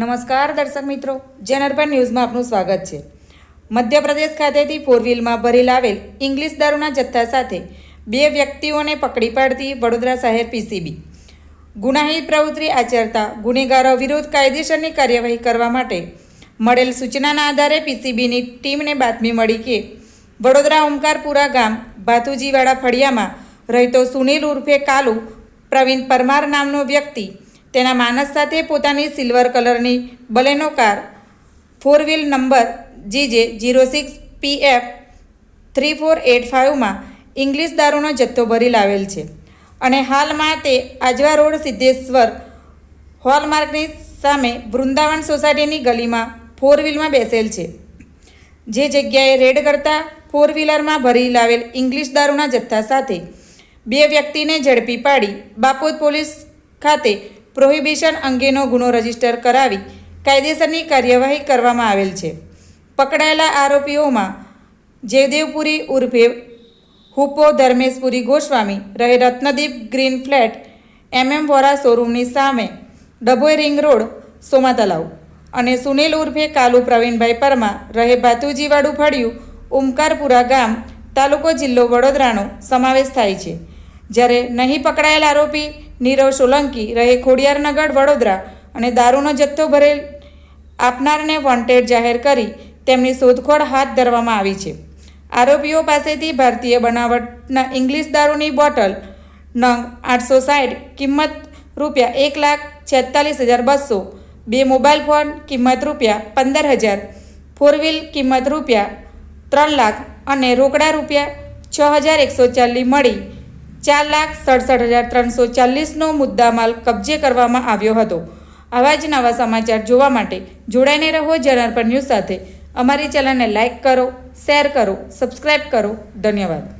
નમસ્કાર દર્શક મિત્રો જેનરપન ન્યૂઝમાં આપનું સ્વાગત છે. મધ્યપ્રદેશ ખાતેથી ફોર વ્હીલમાં ભરી લાવેલ ઇંગ્લિશ દારૂના જથ્થા સાથે બે વ્યક્તિઓને પકડી પાડતી વડોદરા શહેર પીસીબી ગુનાહિત પ્રવૃત્તિ આચરતા ગુનેગારો વિરુદ્ધ કાયદેસરની કાર્યવાહી કરવા માટે મળેલ સૂચનાના આધારે પીસીબીની ટીમને બાતમી મળી કે વડોદરા ઓમકારપુરા ગામ ભાતુજીવાડા ફળિયામાં રહેતો સુનિલ ઉર્ફે કાલુ પ્રવીણ પરમાર નામનો વ્યક્તિ તેના માનસ સાથે પોતાની સિલ્વર કલરની Baleno car four wheel number GJ zero six PF three four eight ફાઇવમાં English દારૂનો જથ્થો ભરી લાવેલ છે. અને હાલમાં તે આજવા રોડ સિદ્ધેશ્વર હોલમાર્કની સામે વૃંદાવન સોસાયટીની ગલીમાં ફોર વ્હીલમાં બેસેલ છે. જે જગ્યાએ રેડ કરતા ફોર વ્હીલરમાં ભરી લાવેલ ઇંગ્લિશ દારૂના જથ્થા સાથે બે વ્યક્તિને ઝડપી પાડી બાપોદ પોલીસ ખાતે પ્રોહિબિશન અંગેનો ગુનો રજિસ્ટર કરાવી કાયદેસરની કાર્યવાહી કરવામાં આવેલ છે. પકડાયેલા આરોપીઓમાં જયદેવપુરી ઉર્ફે હુપો ધર્મેશપુરી ગોસ્વામી, રહે Ratnadeep green flat, MM Vora શોરૂમની સામે, ડભોઈ રિંગ રોડ સોમા તલાવ અને સુનિલ ઉર્ફે કાલુ પ્રવીણભાઈ પરમા રહે ભાતુજીવાડું ફળિયું ઓમકારપુરા ગામ, તાલુકો જિલ્લો વડોદરાનો સમાવેશ થાય છે. જ્યારે નહીં પકડાયેલ આરોપી નીરવ સોલંકી, રહે ખોડિયારનગર વડોદરા અને દારૂનો જથ્થો ભરેલ આપનારને વોન્ટેડ જાહેર કરી તેમની શોધખોળ હાથ ધરવામાં આવી છે. આરોપીઓ પાસેથી ભારતીય બનાવટના ઇંગ્લિશ દારૂની બોટલ નંગ આઠસો સાઠ, કિંમત રૂપિયા એક લાખ છેતાલીસ હજાર બસો, બે મોબાઈલ ફોન, કિંમત રૂપિયા પંદર હજાર, ફોર વ્હીલ, કિંમત રૂપિયા ત્રણ લાખ અને રોકડા રૂપિયા છ હજાર એકસો ચાલીસ મળી. ચાર લાખ સડસઠ હજાર ત્રણસો ચાલીસનો મુદ્દામાલ કબજે કરવામાં આવ્યો હતો. આવા જ નવા સમાચાર જોવા માટે જોડાઈને રહો જનાર્પણ ન્યૂઝ સાથે. અમારી ચેનલને લાઇક કરો, શેર કરો સબસ્ક્રાઈબ કરો. ધન્યવાદ.